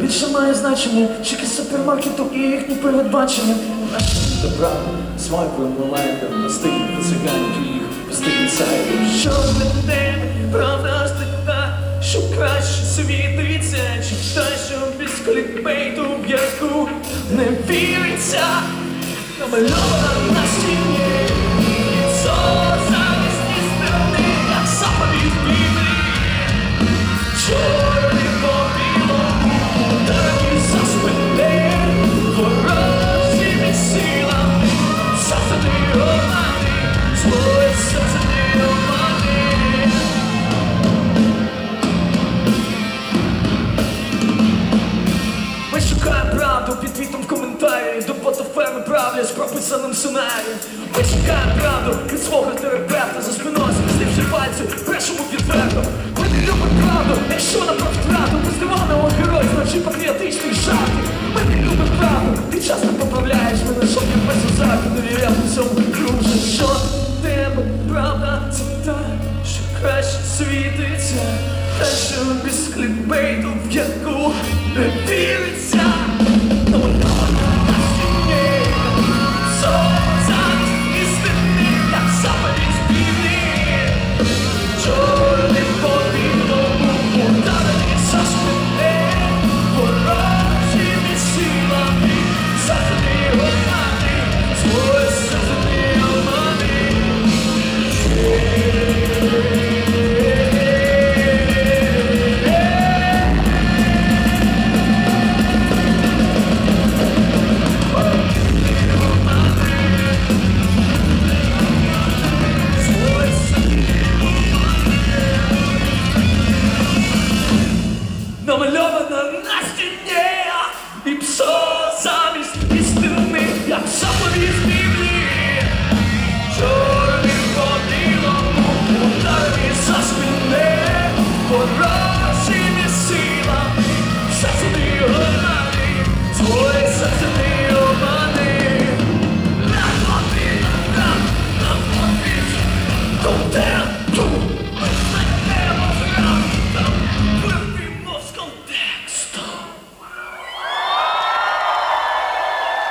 більше має значення Чеки супермаркету і їхні передбачення. Добра свайпуємо лайком на стилі циганів їх постійні сайти. Що для тебе правда ж така, що краще світиться Читай, що без клікбейту в яку не віриться. Намальована на стіні ботофеми з прописаним сценарієм. Ми шукаємо правду від свого терапевта. За спиною скрестивши пальці, брешемо відверто Ми не любимо правду, якщо нам про втрату? Без диваного геройства чи патріотичних жартів Ми не любимо правду, ти часто поправляєш мене Щоб я без озаку довіряв у цьому круже Що тебе правда це та, що краще світиться. Та що без клікбейту, в яку не віриться for us.